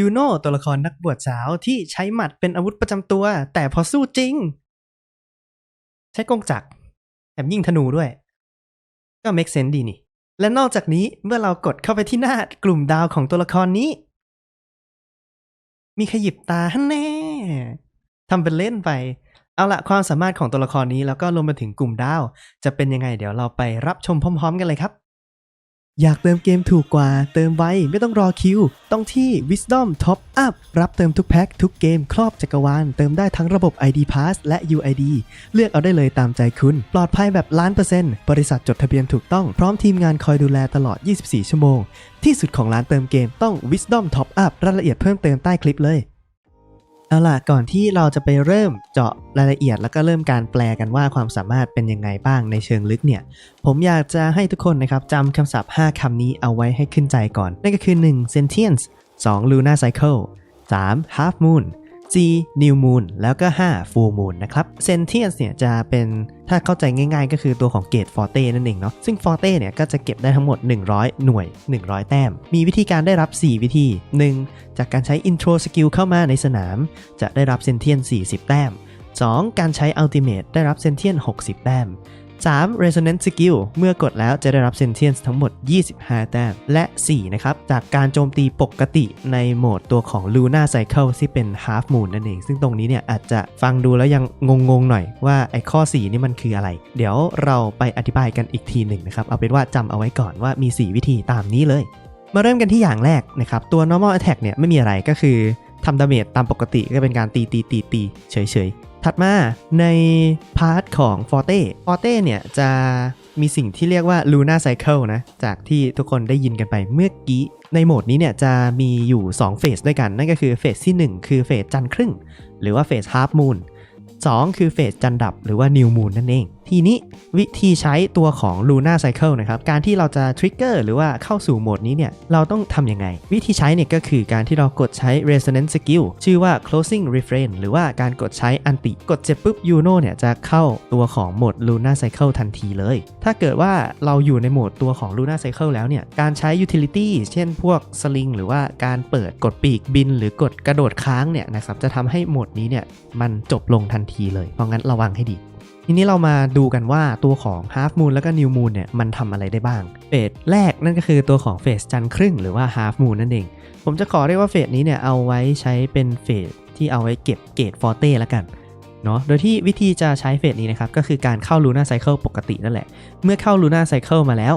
ยูโน่ตัวละครนักบวชสาวที่ใช้หมัดเป็นอาวุธประจำตัว แต่พอสู้จริง ใช้กงจักรแถมยิงธนูด้วย ก็ make sense ดีนี่ และนอกจากนี้เมื่อเรากดเข้าไปที่หน้ากลุ่มดาวของตัวละครนี้ มีขยิบตาฮันแน่ทำเป็นเล่นไป เอาละความสามารถของตัวละครนี้แล้วก็รวมไปถึงกลุ่มดาว จะเป็นยังไงเดี๋ยวเราไปรับชมพร้อม ๆ กันเลยครับ อยากเติมเกมถูกกว่า เติมไวไม่ต้องรอคิว ต้องที่ Wisdom Top Up รับเติมทุกแพ็คทุกเกม ครอบจักรวาล เติมได้ทั้งระบบ ID Pass และ UID เลือกเอาได้เลยตามใจคุณ ปลอดภัยแบบล้านเปอร์เซ็นต์บริษัทจดทะเบียนถูกต้อง พร้อมทีมงานคอยดูแลตลอด 24 ชั่วโมง ที่สุดของร้านเติมเกมต้อง Wisdom Top Up รายละเอียดเพิ่มเติมใต้คลิปเลย เอาล่ะก่อนที่เราจะไปเริ่มเจาะรายละเอียด แล้วก็เริ่มการแปลกันว่าความสามารถเป็นยังไงบ้างในเชิงลึกเนี่ย ผมอยากจะให้ทุกคนนะครับจำคำศัพท์ 5คำนี้เอาไว้ให้ขึ้นใจก่อน นั่นก็คือ 1. sentience 2. lunar cycle 3. half moon 4. new moon แล้วก็ 5. full moon นะครับ sentience เนี่ยจะเป็นถ้าเข้าใจง่ายๆ ก็คือตัวของเกต forte นั่นเองเนาะซึ่ง forte เนี่ยก็จะเก็บได้ทั้งหมด 100 หน่วย 100 แต้ม มีวิธีการได้รับ 4 วิธี 1. จากการใช้ intro skill เข้ามาในสนาม จะได้รับ sentience 40 แต้ม 2. การใช้ ultimate ได้รับ sentience 60 แต้ม 3. Resonance Skill เมื่อกดแล้วจะได้รับ Sentience ทั้งหมด 25 แต้ม และ 4 นะครับ จากการโจมตีปกติในโหมดตัวของ Luna Cycle ที่เป็น Half Moon นั่นเอง ซึ่งตรงนี้เนี่ยอาจจะฟังดูแล้วยังงงๆหน่อยว่าไอ้ข้อ 4 นี่มันคืออะไร เดี๋ยวเราไปอธิบายกันอีกทีหนึ่งนะครับ เอาเป็นว่าจำเอาไว้ก่อนว่ามี 4 วิธีตามนี้เลย มาเริ่มกันที่อย่างแรกนะครับ ตัว normal attack เนี่ยไม่มีอะไรก็คือทำดาเมจตามปกติก็เป็นการตีตีตีตีเฉย ถัดมาในพาร์ทของฟอร์เต้ฟอร์เนี่ยจะมีสิ่งที่เรียกว่า Luna Cycle นะ จากที่ทุกคนได้ยินกันไปเมื่อกี้ ในโหมดนี้เนี่ยจะมีอยู่ 2 เฟสด้วยกัน นั่นก็คือเฟสที่ 1 คือเฟสจันทร์ครึ่ง หรือว่าเฟสฮาร์ฟมูน2คือเฟสจันดับหรือว่านิวมูนนั่นเอง ทีนี้วิธีใช้ตัวของ Luna Cycle นะครับ การที่เราจะทริกเกอร์หรือว่าเข้าสู่โหมดนี้เนี่ย เราต้องทำยังไง วิธีใช้เนี่ยก็คือการที่เรากดใช้ Resonance Skill ชื่อว่า Closing Refrain หรือว่าการกดใช้อันติ กดเจ็บปุ๊บ Yuno เนี่ยจะเข้าตัวของโหมด Luna Cycle ทันทีเลย ถ้าเกิดว่าเราอยู่ในโหมดตัวของ Luna Cycle แล้วเนี่ย การใช้ Utility เช่นพวกสลิงหรือว่าการเปิดกดปีกบิน หรือกดกระโดดค้างเนี่ยนะครับจะทำให้โหมดนี้เนี่ยมันจบลงทันทีเลย เพราะงั้นระวังให้ดี ทีนี้เรามาดูกันว่าตัวของ Half Moon แล้วก็ New Moon เนี่ยมันทำอะไรได้บ้าง เฟสแรกนั่นก็คือตัวของเฟสจันทร์ครึ่งหรือว่า Half Moon นั่นเอง ผมจะขอเรียกว่าเฟสนี้เนี่ยเอาไว้ใช้เป็นเฟสที่เอาไว้เก็บเกรดฟอร์เต้แล้วกันเนาะ โดยที่วิธีจะใช้เฟสนี้นะครับก็คือการเข้า Luna Cycle ปกตินั่นแหละ เมื่อเข้า Luna Cycle มาแล้ว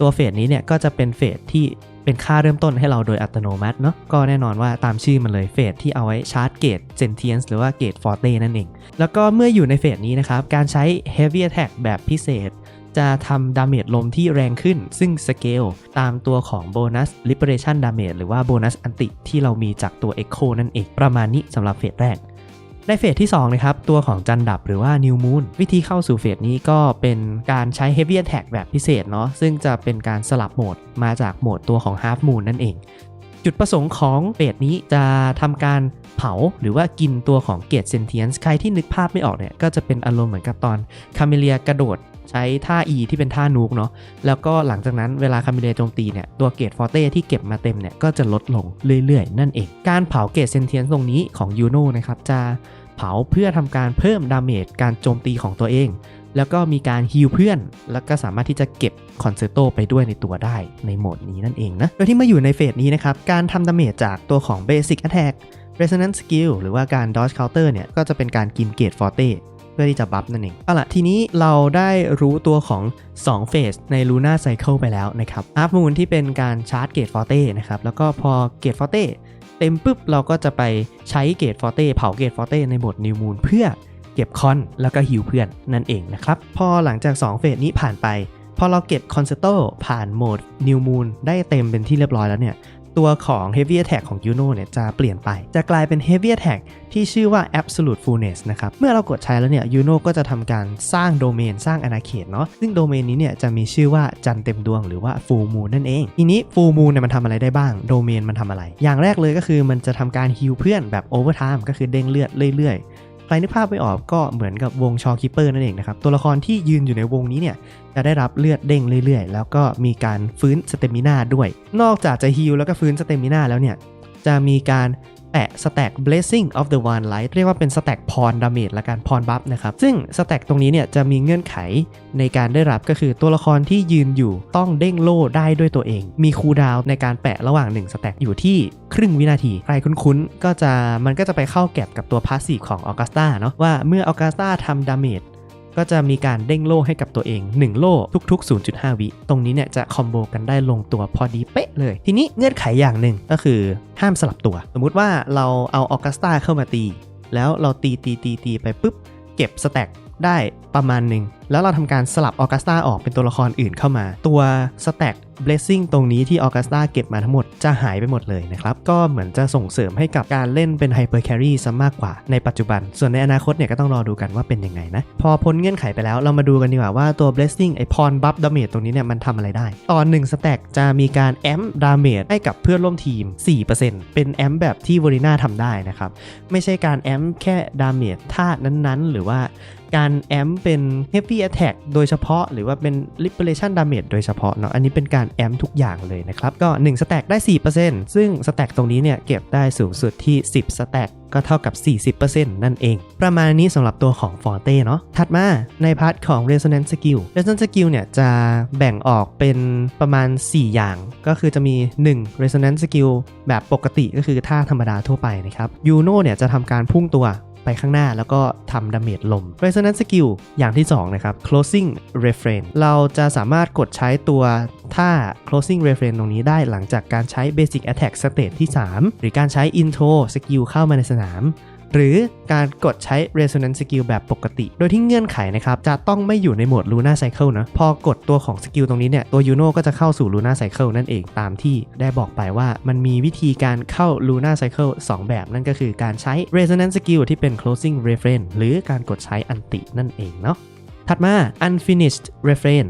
ตัวเฟสนี้เนี่ยก็จะเป็นเฟสที่ เป็นค่าเริ่มต้นให้เราโดยอัตโนมัติเนาะก็แน่นอนว่าตามชื่อมันเลยเฟสที่เอาไว้ชาร์จเกรดเซนเทียนส์หรือว่าเกรดฟอร์เต้นั่นเอง แล้วก็เมื่ออยู่ในเฟสนี้นะครับ การใช้ Heavy Attack แบบพิเศษ จะทำดาเมจลมที่แรงขึ้น ซึ่งสเกลตามตัวของโบนัส Liberation Damage หรือว่าโบนัสอันติที่เรามีจากตัว Echo นั่นเองประมาณนี้สำหรับเฟสแรก ในเฟสที่2นะครับตัวของจันดับหรือว่า New Moon วิธีเข้าสู่เฟสนี้ก็เป็นการใช้ Heavy Attack แบบพิเศษเนาะซึ่งจะเป็นการสลับโหมดมาจากโหมดตัวของ Half Moon นั่นเอง จุดประสงค์ของเฟสนี้จะทำการเผาหรือว่ากินตัวของเกตเซนเทียนใครที่นึกภาพไม่ออกเนี่ยก็จะเป็นอารมณ์เหมือนกับตอนคาเมเลียกระโดด ใช้ท่า E ที่เป็นท่านูกเนาะแล้วก็หลังจากนั้นเวลาคาเมเลียโจมตีเนี่ยตัวเกตฟอร์เต้ที่เก็บมาเต็มเนี่ยก็จะลดลงเรื่อยๆ นั่นเอง การเผาเกตเซนเทียนตรงนี้ของยูโนนะครับจะเผาเพื่อทำการเพิ่มดาเมจการโจมตีของตัวเอง แล้วก็มีการฮิลเพื่อน แล้วก็สามารถที่จะเก็บคอนเซอร์โตไปด้วยในตัวได้ในโหมดนี้นั่นเองนะโดยที่เมื่ออยู่ในเฟสนี้นะครับการทำดาเมจจากตัวของ Basic Attack Resonance Skill หรือว่าการ Dodge Counter เนี่ยก็จะเป็นการกินเกตฟอร์เต้ เพื่อที่จะบัฟนั่นเองเอาล่ะทีนี้เราได้รู้ตัวของ2เฟสใน Luna Cycle ไปแล้วนะครับ Half Moon ที่เป็นการชาร์จเกตฟอร์เต้นะครับแล้วก็พอเกตฟอร์เต้เต็มปุ๊บเราก็จะไปใช้เกตฟอร์เต้เผาเกตฟอร์เต้ในโหมด New Moon เพื่อเก็บคอนแล้วก็ฮิวเพื่อนนั่นเองนะครับ พอหลังจาก 2 เฟสนี้ผ่านไป พอเราเก็บคอนเซ r โตผ่านโหมด New Moon ได้เต็มเป็นที่เรียบร้อยแล้วเนี่ย ตัวของ Heavy Attack ของ Juno เนี่ยจะเปลี่ยนไป จะกลายเป็น Heavy Attack ที่ชื่อว่า Absolute Fullness นะครับ เมื่อเรากดใช้แล้วเนี่ย Juno ก็จะทำการสร้างโดเมนสร้างอาณาเขตเนาะ ซึ่งโดเมนนี้เนี่ยจะมีชื่อว่าจันเต็มดวงหรือว่า Full Moon นั่นเอง ทีนี้ Full Moon เนี่ยมันทำอะไรได้บ้าง โดเมนมันทำอะไร อย่างแรกเลยก็คือมันจะทำการฮิลเพื่อนแบบ Overtime ก็คือเด้งเลือดเรื่อยๆ ไปนึกภาพไม่ออกก็เหมือนกับวงชอคิปเปอร์นั่นเองนะครับ ตัวละครที่ยืนอยู่ในวงนี้เนี่ยจะได้รับเลือดเด้งเรื่อยๆ แล้วก็มีการฟื้นสเตมินาด้วย นอกจากจะฮิลแล้วก็ฟื้นสเตมินาแล้วเนี่ยจะมีการ แปะสแต็ก blessing of the one light เรียกว่าเป็นสแต็กพรดาเมจละกันพรบัฟนะครับ ซึ่งสแต็กตรงนี้เนี่ยจะมีเงื่อนไขในการได้รับก็คือตัวละครที่ยืนอยู่ต้องเด้งโล่ได้ด้วยตัวเอง มีคูลดาวน์ในการแปะระหว่าง1สแต็กอยู่ที่ครึ่งวินาที ใครคุ้นๆ ก็จะมันก็จะไปเข้าแก็บกับตัวพาสซีฟของออกัสตาเนาะว่าเมื่อออกัสตาทำดาเมจ ก็จะมีการเด้งโล่ให้กับตัวเอง 1 โล่ทุกๆ 0.5 วิ ตรงนี้เนี่ยจะคอมโบกันได้ลงตัวพอดีเป๊ะเลย ทีนี้เงื่อนไขอย่างหนึ่งก็คือห้ามสลับตัว สมมุติว่าเราเอาออกัสตาเข้ามาตี แล้วเราตีตีตีตีไปปุ๊บ เก็บสแต็กได้ประมาณหนึ่ง แล้วเราทำการสลับออกัสตาออกเป็นตัวละครอื่นเข้ามา ตัวสแต็ก blessing ตรงนี้ที่ออกัสตาเก็บมาทั้งหมดจะหายไปหมดเลยนะครับ ก็เหมือนจะส่งเสริมให้กับการเล่นเป็นไฮเปอร์แครีซะมากกว่าในปัจจุบัน ส่วนในอนาคตเนี่ยก็ต้องรอดูกันว่าเป็นยังไงนะ พอพ้นเงื่อนไขไปแล้วเรามาดูกันดีกว่าว่าตัว blessing ไอพรบัฟดาเมจตรงนี้เนี่ยมันทำอะไรได้ ตอน1สแต็กจะมีการแอมดาเมจให้กับเพื่อนร่วมทีม 4%เป็นแอมแบบที่วอริน่าทำได้นะครับไม่ใช่การแอมแค่ดาเมจธาตุนั้นๆ หรือว่าการแอมเป็น Heavy Attack โดยเฉพาะ หรือว่าเป็น Liberation Damage โดยเฉพาะเนาะอันนี้เป็นการแอมทุกอย่างเลยนะครับก็1สแต็กได้ 4%ซึ่งสแต็กตรงนี้เนี่ยเก็บได้สูงสุดที่ 10สแต็กก็เท่ากับ 40%นั่นเอง ประมาณนี้สำหรับตัวของ Forte เนาะ ถัดมาในพาร์ทของ Resonance Skill Resonance Skill เนี่ยจะแบ่งออกเป็นประมาณ 4 อย่าง ก็คือจะมี 1 Resonance Skill แบบปกติก็คือท่าธรรมดาทั่วไปนะครับ Yuno เนี่ยจะทำการพุ่งตัว ไปข้างหน้าแล้วก็ทำดาเมจลม Resonance Skill อย่างที่2นะครับ Closing Refrain เราจะสามารถกดใช้ตัวท่า Closing Refrain ตรงนี้ได้หลังจากการใช้ Basic Attack Stage ที่ 3 หรือการใช้ Intro Skill เข้ามาในสนาม หรือการกดใช้ Resonance Skill แบบปกติ โดยที่เงื่อนไขนะครับ จะต้องไม่อยู่ในโหมด Luna Cycle นะ พอกดตัวของสกิลตรงนี้เนี่ย ตัว Yuno ก็จะเข้าสู่ Luna Cycle นั่นเองตามที่ได้บอกไปว่ามันมีวิธีการเข้า Luna Cycle 2 แบบนั่นก็คือการใช้ Resonance Skill ที่เป็น Closing Refrain หรือการกดใช้อันตินั่นเองเนาะถัดมา unfinished refrain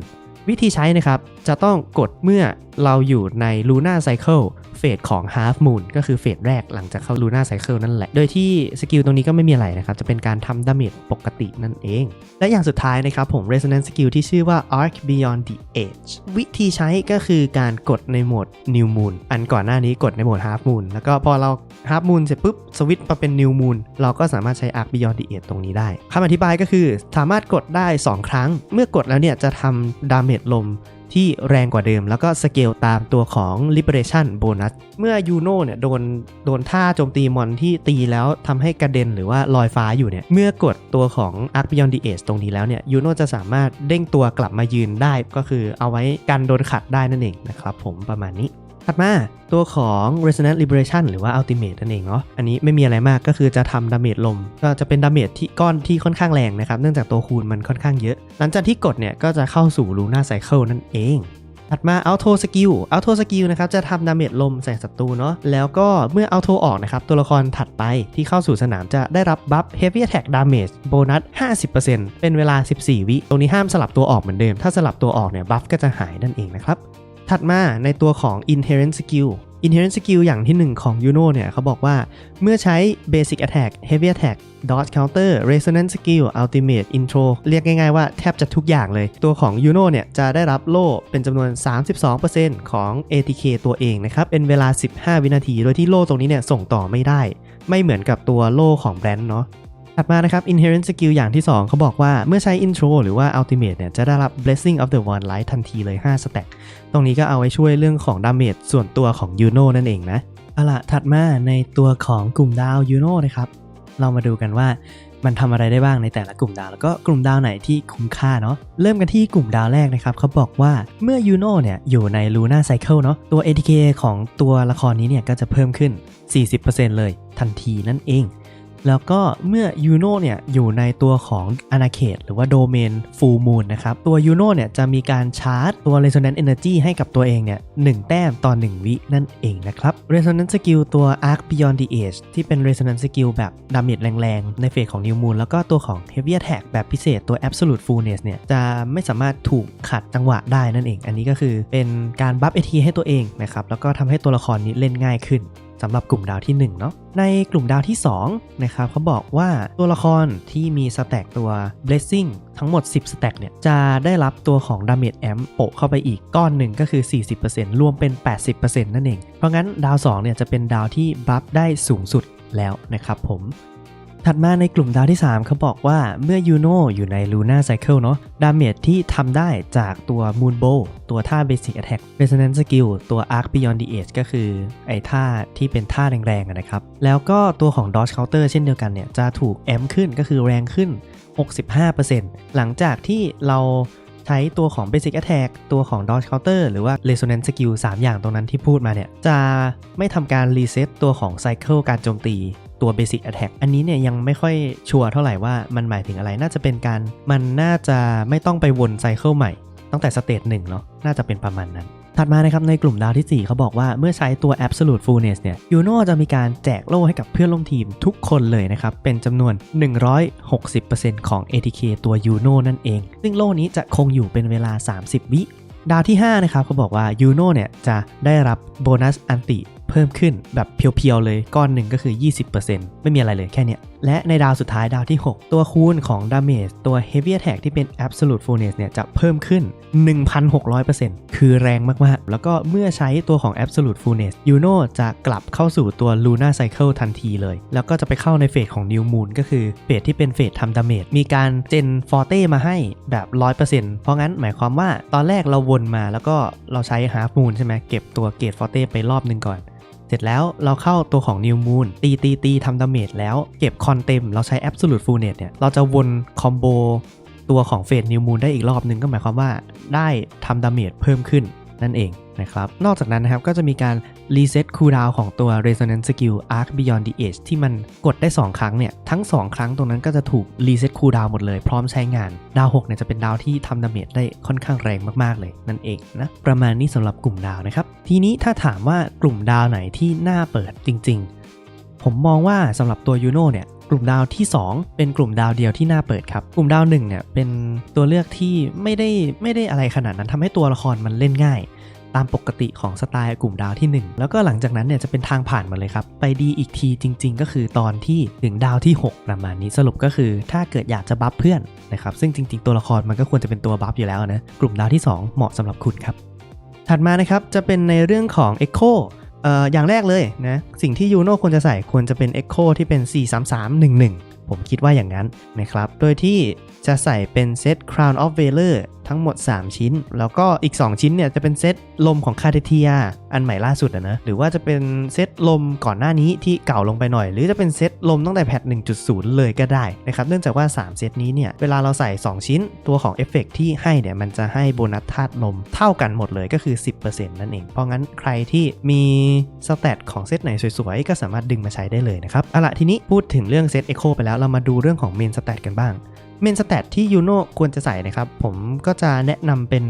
วิธีใช้นะครับ จะต้องกดเมื่อเราอยู่ใน Luna Cycle เฟสของ Half Moon ก็คือเฟสแรกหลังจากเข้า Luna Cycle นั่นแหละ โดยที่สกิลตรงนี้ก็ไม่มีอะไรนะครับ จะเป็นการทำดาเมจปกตินั่นเอง และอย่างสุดท้ายนะครับผม Resonance Skill ที่ชื่อว่า Arc Beyond the Edge วิธีใช้ก็คือการกดในโหมด New Moon อันก่อนหน้านี้กดในโหมด Half Moon แล้วก็พอเรา Half Moon เสร็จปุ๊บสวิตช์มาเป็น New Moon เราก็สามารถใช้ Arc Beyond the Edge ตรงนี้ได้คำอธิบายก็คือสามารถกดได้ 2 ครั้ง เมื่อกดแล้วเนี่ยจะทำดาเมจลม ที่แรงกว่าเดิม แล้วก็สเกลตามตัวของ Liberation Bonus เมื่อยูโน่เนี่ยโดนโดนท่าโจมตีมอนที่ตีแล้วทำให้กระเด็นหรือว่าลอยฟ้าอยู่เนี่ย เมื่อกดตัวของ Arc Beyond the Edge ตรงนี้แล้วเนี่ยยูโน่จะสามารถเด้งตัวกลับมายืนได้ก็คือเอาไว้กันโดนขัดได้นั่นเองนะครับผมประมาณนี้ ถัดมาตัวของ Resonance Liberation หรือว่า Ultimate นั่นเองเนาะ อันนี้ไม่มีอะไรมากก็คือจะทำดาเมจลม ก็จะเป็นดาเมจที่ก้อนที่ค่อนข้างแรงนะครับ เนื่องจากตัวคูณมันค่อนข้างเยอะ หลังจากที่กดเนี่ย ก็จะเข้าสู่ Luna Cycle นั่นเองถัดมา Auto Skill Auto Skill นะครับ จะทำดาเมจลมใส่ศัตรูเนาะ แล้วก็เมื่อ Auto ออกนะครับ ตัวละครถัดไปที่เข้าสู่สนามจะได้รับบัฟ Heavy Attack Damage โบนัส 50%เป็นเวลา 14 วิ ตรงนี้ห้ามสลับตัวออกเหมือนเดิม ถ้าสลับตัวออกเนี่ย บัฟก็จะหายนั่นเองนะครับ ถัดมาในตัวของ Inherent Skill Inherent Skill อย่างที่ 1 ของ Yuno เนี่ยเขาบอกว่าเมื่อใช้ Basic Attack Heavy Attack Dodge Counter Resonance Skill Ultimate Intro เรียกง่ายๆว่าแทบจะทุกอย่างเลย ตัวของ Yuno เนี่ยจะได้รับโล่เป็นจำนวน 32%ของ ATK ตัวเองนะครับ เป็นเวลา 15 วินาที โดยที่โล่ตรงนี้เนี่ยส่งต่อไม่ได้ ไม่เหมือนกับตัวโล่ของแบรนด์เนาะ ถัดมานะครับ Inherent Skill อย่างที่ 2 เขาบอกว่าเมื่อใช้ Intro หรือว่า Ultimate เนี่ย จะได้รับ Blessing of the One Light ทันทีเลย5สแต็กตรงนี้ก็เอาไว้ช่วยเรื่องของดาเมจส่วนตัวของ Yuno นั่นเองนะเอาละถัดมาในตัวของกลุ่มดาว Yuno นะครับ เรามาดูกันว่ามันทำอะไรได้บ้างในแต่ละกลุ่มดาว แล้วก็กลุ่มดาวไหนที่คุ้มค่าเนาะเริ่มกันที่กลุ่มดาวแรกนะครับเขาบอกว่าเมื่อ Yuno เนี่ยอยู่ใน Luna Cycle เนาะตัว ATK ของตัวละครนี้เนี่ยก็จะเพิ่มขึ้น 40%เลยทันทีนั่นเอง แล้วก็เมื่อยูโนเนี่ยอยู่ในตัวของอาณาเขตหรือว่าโดเมนฟูลมูนนะครับ ตัวยูโนเนี่ยจะมีการชาร์จตัว Resonance Energy ให้กับตัวเองเนี่ยหแต้มต่อ 1 วินั่นเองนะครับ Resonance Skill ตัว Arc Beyond the Age ที่เป็น Resonance Skill แบบดาเมจแรงๆ ในเฟสของ New Moon แล้วก็ตัวของ Heavy Attack แบบพิเศษตัว Absolute Fullness เนี่ยจะไม่สามารถถูกขัดจังหวะได้นั่นเอง อันนี้ก็คือเป็นการบัฟเอทีให้ตัวเองนะครับแล้วก็ทำให้ตัวละครนี้เล่นง่ายขึ้น สำหรับกลุ่มดาวที่1เนาะในกลุ่มดาวที่2นะครับเขาบอกว่าตัวละครที่มีสแต็กตัว blessing ทั้งหมด 10สแต็กเนี่ยจะได้รับตัวของ damage amp โปะเข้าไปอีกก้อนหนึ่งก็คือ 40%รวมเป็น 80%นั่นเอง เพราะงั้นดาว2เนี่ยจะเป็นดาวที่บัฟได้สูงสุดแล้วนะครับผม ถัดมาในกลุ่มดาวที่ 3เขาบอกว่าเมื่อยูโนอยู่ใน Luna Cycle เนาะดาเมจที่ทำได้จากตัว Moon Bow ตัวท่า Basic Attack Resonance Skill ตัว Arc Beyond the Age ก็คือไอ้ท่าที่เป็นท่าแรงๆนะครับ แล้วก็ตัวของ Dodge Counter เช่นเดียวกันเนี่ย จะถูกแอมขึ้นก็คือแรงขึ้น 65%หลังจากที่เราใช้ตัวของ Basic Attack ตัวของ Dodge Counter หรือว่า Resonance Skill 3 อย่างตรงนั้นที่พูดมาเนี่ย จะไม่ทำการรีเซ็ตตัวของไซเคิลการโจมตี ตัว Basic Attack อันนี้เนี่ยยังไม่ค่อยชัวร์เท่าไหร่ว่ามันหมายถึงอะไรน่าจะเป็นการมันน่าจะไม่ต้องไปวนไซเคิลใหม่ ตั้งแต่สเตจหนึ่งเนาะน่าจะเป็นประมาณนั้น ถัดมานะครับในกลุ่มดาวที่ 4 เขาบอกว่าเมื่อใช้ตัว Absolute Fullness เนี่ยยูโนจะมีการแจกโล่ให้กับเพื่อนร่วมทีมทุกคนเลยนะครับ เป็นจำนวน 160%ของ ATK ตัวยูโนนั่นเอง ซึ่งโล่นี้จะคงอยู่เป็นเวลา 30 วิดาวที่ 5 นะครับเขาบอกว่ายูโนเนี่ยจะได้รับโบนัสอันติ เพิ่มขึ้นแบบเพียวๆเลยก้อนหนึ่งก็คือ 20%ไม่มีอะไรเลยแค่เนี้ยและในดาวสุดท้ายดาวที่ 6 ตัวคูณของดาเมจตัว Heavy Attack ที่เป็น Absolute Fullness เนี่ยจะเพิ่มขึ้น 1,600%คือแรงมากๆ แล้วก็เมื่อใช้ตัวของ Absolute Fullness ยูโนจะกลับเข้าสู่ตัว Luna Cycle ทันทีเลย แล้วก็จะไปเข้าในเฟสของ New Moon ก็คือเฟสที่เป็นเฟสทำดาเมจมีการเจนฟอร์เต้มาให้แบบ 100%เพราะงั้นหมายความว่าตอนแรกเราวนมาแล้วก็เราใช้ Half Moon ใช่ไหมเก็บตัวเกตฟอร์เต้ไปรอบหนึงก่อน เสร็จแล้วเราเข้าตัวของ New Moon ตีตีตีทำดาเมจแล้วเก็บคอนเต็ม เราใช้ Absolute Fullness เนี่ยเราจะวนคอมโบตัวของเฟสนิวมูนได้อีกรอบนึงก็หมายความว่าได้ทำดาเมจเพิ่มขึ้น นั่นเองนะครับ นอกจากนั้นนะครับก็จะมีการรีเซ็ตคูลดาวของตัว Resonance Skill Arc Beyond the Age ที่มันกดได้ 2 ครั้งเนี่ย ทั้ง 2 ครั้งตรงนั้นก็จะถูกรีเซ็ตคูลดาวหมดเลย พร้อมใช้งาน ดาว6เนี่ยจะเป็นดาวที่ทำดาเมจได้ค่อนข้างแรงมากๆเลยนั่นเองนะ ประมาณนี้สำหรับกลุ่มดาวนะครับ ทีนี้ถ้าถามว่ากลุ่มดาวไหนที่น่าเปิดจริง ๆ ผมมองว่าสำหรับตัวยูโนเนี่ย ลุ่มดาวที่ 2 เป็นกลุ่มดาวเดียวที่น่าเปิดครับ กลุ่มดาว1เนี่ยเป็นตัวเลือกที่ไม่ได้ไม่ได้อะไรขนาดนั้นทำให้ตัวละครมันเล่นง่าย ตามปกติของสไตล์กลุ่มดาวที่ 1 แล้วก็หลังจากนั้นเนี่ยจะเป็นทางผ่านมาเลยครับ ไปดีอีกทีจริง ๆ ก็คือตอนที่ถึงดาวที่ 6 ประมาณนี้สรุปก็คือ ถ้าเกิดอยากจะบัฟเพื่อนนะครับซึ่งจริง ๆ ตัวละครมันก็ควรจะเป็นตัวบัฟอยู่แล้วนะกลุ่มดาวที่ 2 เหมาะสำหรับคุณครับถัดมานะครับจะเป็นในเรื่องของ Echo อ่ออย่างแรกเลยนะสิ่งที่ยูโน่ควรจะใส่ควรจะเป็น Echo ที่เป็น 43311 ผมคิดว่าอย่างนั้นนะครับ โดยที่ จะใส่เป็นเซต Crown of Valor ทั้งหมด 3 ชิ้น แล้วก็อีก 2 ชิ้นเนี่ยจะเป็นเซตลมของคาเทเทีย อันใหม่ล่าสุดอะนะ หรือว่าจะเป็นเซตลมก่อนหน้านี้ที่เก่าลงไปหน่อย หรือจะเป็นเซตลมตั้งแต่แพท 1.0 เลยก็ได้นะครับ เนื่องจากว่า 3 เซตนี้เนี่ย เวลาเราใส่ 2 ชิ้นตัวของเอฟเฟกที่ให้เนี่ย มันจะให้โบนัสธาตุลมเท่ากันหมดเลยก็คือ 10%นั่นเอง เพราะงั้นใครที่มีสแตทของเซตไหนสวยๆ ก็สามารถดึงมาใช้ได้เลยนะครับเอาละทีนี้พูดถึงเรื่องเซตเอโคไปแล้วเรามาดูเรื่องของเมนสแตทกันบ้าง เมนสแตทที่ยูโนควรจะใส่นะครับ ผมก็จะแนะนำเป็น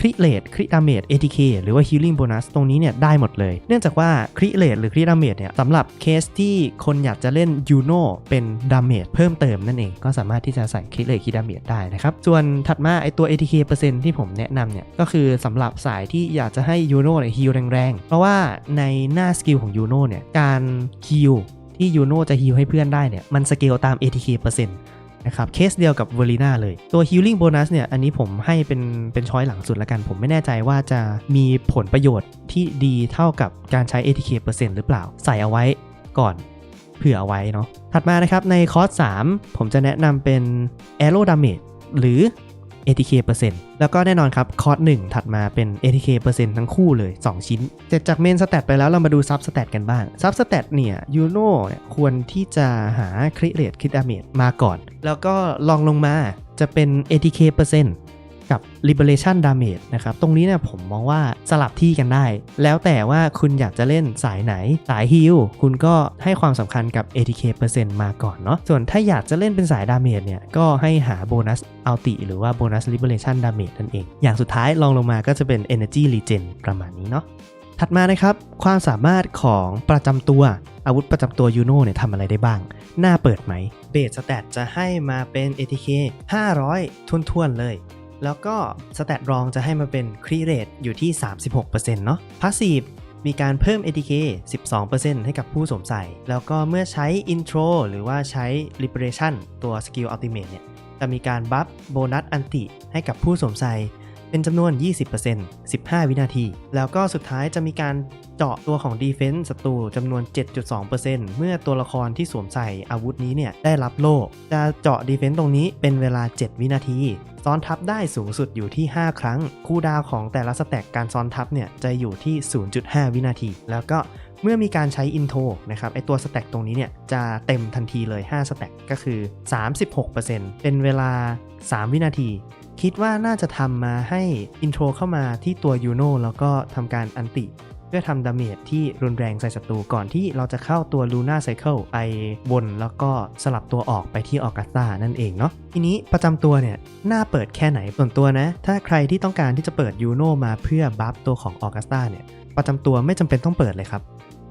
คริเลตคริดาเมจ ATK หรือว่า Healing Bonus ตรงนี้เนี่ยได้หมดเลย เนื่องจากว่าคริเลตหรือคริดาเมจเนี่ยสำหรับเคสที่คนอยากจะเล่นยูโนเป็นดาเมจเพิ่มเติมนั่นเอง ก็สามารถที่จะใส่คริเลตคริดาเมจได้นะครับ ส่วนถัดมาไอตัว ATK เปอร์เซ็นที่ผมแนะนำเนี่ย ก็คือสำหรับสายที่อยากจะให้ยูโนเนี่ยฮิลแรงๆ เพราะว่าในหน้าสกิลของยูโนเนี่ยการฮิลที่ยูโนจะฮิลให้เพื่อนได้เนี่ยมันสเกลตาม ATK เปอร์เซ็นต์ นะครับเคสเดียวกับเวอรีนาเลย ตัว Healing Bonus เนี่ยอันนี้ผมให้เป็นเป็นช้อยหลังสุดละกัน ผมไม่แน่ใจว่าจะมีผลประโยชน์ที่ดีเท่ากับการใช้ ATK เปอร์เซ็นต์หรือเปล่า ใส่เอาไว้ก่อนเผื่อเอาไว้เนาะถัดมานะครับในคอร์ส 3 ผมจะแนะนำเป็น Aero Damage หรือ ATK เปอร์เซ็นต์แล้วก็แน่นอนครับคอร์ส1ถัดมาเป็น ATK เปอร์เซ็นต์ทั้งคู่เลย 2 ชิ้น เสร็จจากเมนสแตทไปแล้วเรามาดูซับสแตทกันบ้างซับสแตทเนี่ยยูโน่เนี่ยควรที่จะหาคริเลตคิดดาเมจมาก่อน แล้วก็ลองลงมาจะเป็น ATK เปอร์เซ็นต์ กับ Liberation Damage นะครับ ตรงนี้เนี่ยผมมองว่าสลับที่กันได้ แล้วแต่ว่าคุณอยากจะเล่นสายไหน สายฮิลคุณก็ให้ความสำคัญกับ ATK เปอร์เซ็นต์มาก่อนเนาะ ส่วนถ้าอยากจะเล่นเป็นสายดาเมจเนี่ย ก็ให้หาโบนัสอัลติหรือว่าโบนัส Liberation Damage นั่นเอง อย่างสุดท้ายลองลงมาก็จะเป็น Energy Regen ประมาณนี้เนาะถัดมานะครับ ความสามารถของประจำตัวอาวุธประจำตัวยูโน่เนี่ยทำอะไรได้บ้างน่าเปิดไหม เบสสแตทจะให้มาเป็น ATK 500 ทุ่นๆเลย แล้วก็สแตทรองจะให้มาเป็นครีเรทอยู่ที่ 36%เนาะพาสซีฟมีการเพิ่ม ATK 12%ให้กับผู้สวมใส่ แล้วก็เมื่อใช้ Intro หรือว่าใช้ Liberation ตัว Skill Ultimate เนี่ย จะมีการบัฟโบนัสอันติให้กับผู้สวมใส่ เป็นจำนวน 20% 15 วินาที แล้วก็สุดท้ายจะมีการเจาะตัวของ Defense ศัตรูจำนวน 7.2%เมื่อตัวละครที่สวมใส่อาวุธนี้เนี่ยได้รับโล่จะเจาะ Defense ตรงนี้เป็นเวลา 7 วินาที ซ้อนทับได้สูงสุดอยู่ที่ 5 ครั้ง คู่ดาวของแต่ละสแต็กการซ้อนทับเนี่ยจะอยู่ที่ 0.5 วินาที แล้วก็เมื่อมีการใช้อินโทรนะครับไอตัวสแต็กตรงนี้เนี่ยจะเต็มทันทีเลย5สแต็กก็คือ 36%เป็นเวลา 3 วินาที คิดว่าน่าจะทำมาให้อินโทรเข้ามาที่ตัวยูโนแล้วก็ทำการอันติ เพื่อทำดาเมจที่รุนแรงใส่ศัตรูก่อนที่เราจะเข้าตัวลูน่าไซเคิลไปวนแล้วก็สลับตัวออกไปที่ออกัสตานั่นเองเนาะทีนี้ประจำตัวเนี่ยน่าเปิดแค่ไหนส่วนตัวนะ ถ้าใครที่ต้องการที่จะเปิดยูโนมาเพื่อบัฟตัวของออกัสตาเนี่ยประจำตัวไม่จำเป็นต้องเปิดเลยครับ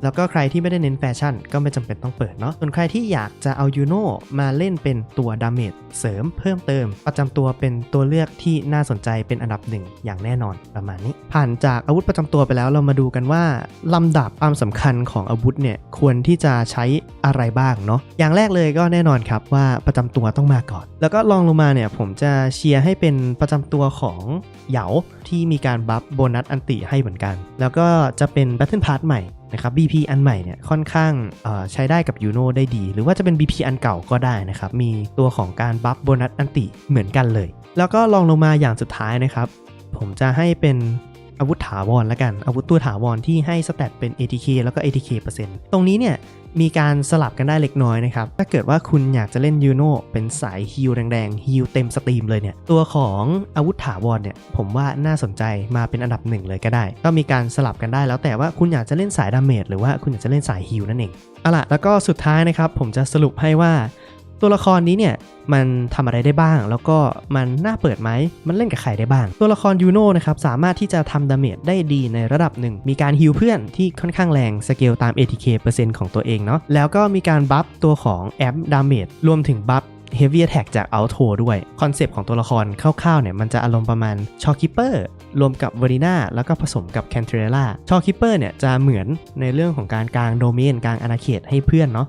แล้วก็ใครที่ไม่ได้เน้นแฟชั่นก็ไม่จำเป็นต้องเปิดเนาะส่วนใครที่อยากจะเอายูโนมาเล่นเป็นตัวดาเมจเสริมเพิ่มเติม ประจำตัวเป็นตัวเลือกที่น่าสนใจเป็นอันดับหนึ่งอย่างแน่นอนประมาณนี้ ผ่านจากอาวุธประจำตัวไปแล้วเรามาดูกันว่าลำดับความสำคัญของอาวุธเนี่ยควรที่จะใช้อะไรบ้างเนาะอย่างแรกเลยก็แน่นอนครับว่าประจำตัวต้องมาก่อน แล้วก็ลองลงมาเนี่ยผมจะเชียร์ให้เป็นประจำตัวของเหยาที่มีการบัฟโบนัสอันติให้เหมือนกัน แล้วก็จะเป็น Battle Pass ใหม่ นะครับ BP อันใหม่เนี่ยค่อนข้างใช้ได้กับยูโนได้ดี หรือว่าจะเป็น BP อันเก่าก็ได้นะครับ มีตัวของการบัฟโบนัสอันติเหมือนกันเลย แล้วก็ลองลงมาอย่างสุดท้ายนะครับ ผมจะให้เป็นอาวุธถาวรละกัน อาวุธตัวถาวรที่ให้สแตทเป็น ATK แล้วก็ ATK เปอร์เซ็นต์ตรงนี้เนี่ยมีการสลับกันได้เล็กน้อยนะครับ ถ้าเกิดว่าคุณอยากจะเล่นยูโน่เป็นสายฮิลแดงๆฮิลเต็มสตรีมเลยเนี่ย ตัวของอาวุธถาวรเนี่ย ผมว่าน่าสนใจมาเป็นอันดับหนึ่งเลยก็ได้ ก็มีการสลับกันได้แล้วแต่ว่าคุณอยากจะเล่นสายดาเมจหรือว่าคุณอยากจะเล่นสายฮิลนั่นเองเอาล่ะแล้วก็สุดท้ายนะครับผมจะสรุปให้ว่า ตัวละครนี้เนี่ยมันทำอะไรได้บ้าง แล้วก็มันน่าเปิดไหมมันเล่นกับใครได้บ้าง ตัวละครยูโน่นะครับสามารถที่จะทำดาเมจได้ดีในระดับหนึ่ง มีการฮิลเพื่อนที่ค่อนข้างแรงสเกลตาม ATK เปอร์เซ็นต์ของตัวเองเนาะแล้วก็มีการบัฟตัวของแอมดาเมจรวมถึงบัฟ Heavy Attack จาก a u t o ด้วย คอนเซปต์ของตัวละครคร่าวๆเนี่ยมันจะอารมณ์ประมาณชอคิปเปอร์รวมกับเวอริน่าแล้วก็ผสมกับแคนเทเรล่าชอคิปเปอร์เนี่ยจะเหมือนในเรื่องของการกลางโดเมนกลางอาณาเขตให้เพื่อนเนาะ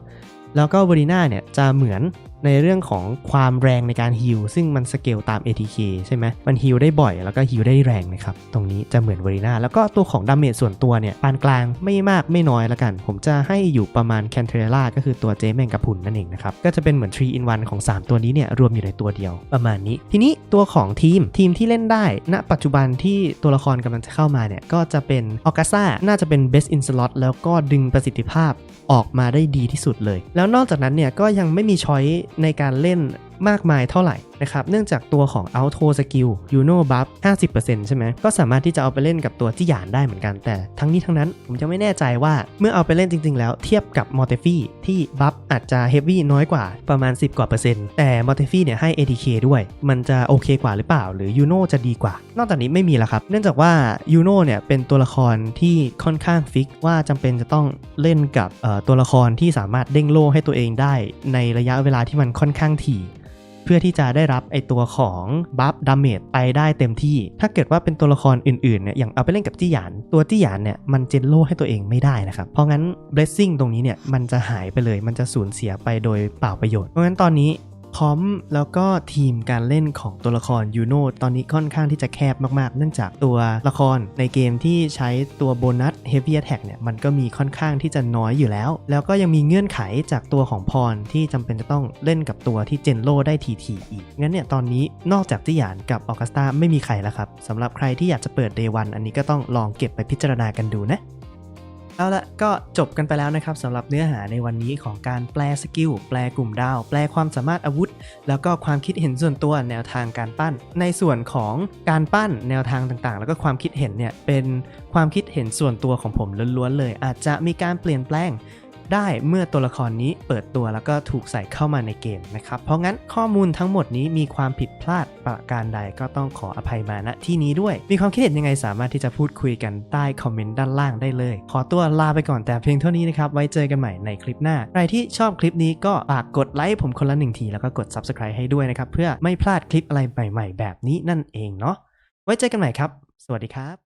แล้วก็เวอริน่าเนี่ยจะเหมือน ในเรื่องของความแรงในการฮิลซึ่งมันสเกลตาม ATK ใช่ไหมมันฮิลได้บ่อยแล้วก็ฮิลได้แรงนะครับ ตรงนี้จะเหมือนเวอริน่าแล้วก็ตัวของดาเมจส่วนตัวเนี่ยปานกลางไม่มากไม่น้อยแล้วกัน ผมจะให้อยู่ประมาณแคนเทเรล่าก็คือตัวเจแมงกะพุนนั่นเองนะครับ ก็จะเป็นเหมือน 3 in 1 ของ 3 ตัวนี้เนี่ยรวมอยู่ในตัวเดียวประมาณนี้ ทีนี้ตัวของทีมทีมที่เล่นได้ ณ ปัจจุบันที่ตัวละครกำลังจะเข้ามาเนี่ยก็จะเป็นออกาซ่าน่าจะเป็น best in slot แล้วก็ดึงประสิทธิภาพออกมาได้ดีที่สุดเลย แล้วนอกจากนั้นเนี่ยก็ยังไม่มีช้อยในการเล่น มากมายเท่าไหร่นะครับ เนื่องจากตัวของ Auto Skill unobuff 50%ใช่ไหม ก็สามารถที่จะเอาไปเล่นกับตัวที่หยานได้เหมือนกัน แต่ทั้งนี้ทั้งนั้นผมจะไม่แน่ใจว่าเมื่อเอาไปเล่นจริง ๆ แล้วเทียบกับ m o t e f i ที่บัฟอาจจะ Heavy น้อยกว่าประมาณ 10 กว่าเปอร์เซ็นต์ แต่ m o t e f i เนี่ยให้ ATK ด้วย มันจะโอเคกว่าหรือเปล่า หรือ Juno จะดีกว่า นอกจากนี้ไม่มีแล้วครับ เนื่องจากว่า Juno เนี่ยเป็นตัวละครที่ค่อนข้างฟิกว่าจำเป็นจะต้องเล่นกับตัวละครที่สามารถเด้งโล่ให้ตัวเองได้ ในระยะเวลาที่มันค่อนข้างถี่ พื่อที่จะได้รับไอตัวของบัฟดาเมจไปได้เต็มที่ ถ้าเกิดว่าเป็นตัวละครอื่นๆเนี่ยอย่างเอาไปเล่นกับจี้หยาน ตัวจี้หยานเนี่ยมันเจนโลให้ตัวเองไม่ได้นะครับ เพราะงั้นเบสซิ่งตรงนี้เนี่ยมันจะหายไปเลย มันจะสูญเสียไปโดยเปล่าประโยชน์ เพราะงั้นตอนนี้ คอมแล้วก็ทีมการเล่นของตัวละครยูโนตอนนี้ค่อนข้างที่จะแคบมากๆ เนื่องจากตัวละครในเกมที่ใช้ตัวโบนัส Heavy Attack เนี่ยมันก็มีค่อนข้างที่จะน้อยอยู่แล้ว แล้วก็ยังมีเงื่อนไขจากตัวของพรที่จำเป็นจะต้องเล่นกับตัวที่เจนโลได้ทีทีอีก งั้นเนี่ยตอนนี้นอกจากจิยานกับออกัสตาไม่มีใครแล้วครับสำหรับใครที่อยากจะเปิด Day 1อันนี้ก็ต้องลองเก็บไปพิจารณากันดูนะ เอาละก็จบกันไปแล้วนะครับสำหรับเนื้อหาในวันนี้ของการแปลสกิล แปลกลุ่มดาว แปลความสามารถอาวุธ แล้วก็ความคิดเห็นส่วนตัวแนวทางการปั้น ในส่วนของการปั้นแนวทางต่างๆ แล้วก็ความคิดเห็นเนี่ยเป็นความคิดเห็นส่วนตัวของผมล้วนๆเลย อาจจะมีการเปลี่ยนแปลง ได้เมื่อตัวละครนี้เปิดตัวแล้วก็ถูกใส่เข้ามาในเกมนะครับ เพราะงั้นข้อมูลทั้งหมดนี้มีความผิดพลาดประการใดก็ต้องขออภัยมาณที่นี้ด้วย มีความคิดเห็นยังไงสามารถที่จะพูดคุยกันใต้คอมเมนต์ด้านล่างได้เลย ขอตัวลาไปก่อนแต่เพียงเท่านี้นะครับ ไว้เจอกันใหม่ในคลิปหน้า ใครที่ชอบคลิปนี้ก็ฝากกดไลค์ผมคนละหนึ่งทีแล้วก็กด subscribe ให้ด้วยนะครับเพื่อไม่พลาดคลิปอะไรใหม่ ๆ แบบนี้นั่นเองเนาะไว้เจอกันใหม่ครับ สวัสดีครับ